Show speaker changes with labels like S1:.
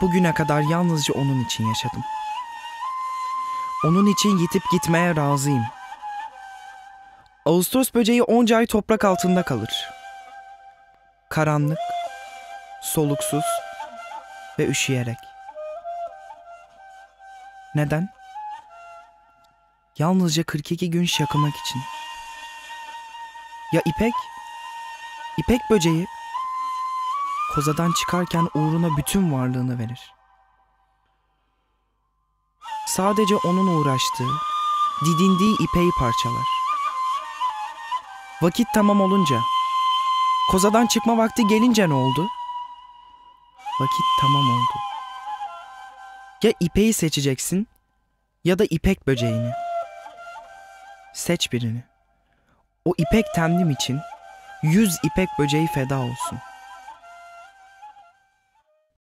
S1: Bugüne kadar yalnızca onun için yaşadım. Onun için yitip gitmeye razıyım. Ağustos böceği onca ay toprak altında kalır. Karanlık, soluksuz ve üşüyerek. Neden? Yalnızca 42 gün şakımak için. Ya İpek? İpek böceği kozadan çıkarken uğruna bütün varlığını verir. Sadece onun uğraştığı, didindiği ipeği parçalar. Vakit tamam olunca, kozadan çıkma vakti gelince ne oldu? Vakit tamam oldu. Ya ipeği seçeceksin ya da ipek böceğini. Seç birini. O ipek tendim için yüz ipek böceği feda olsun.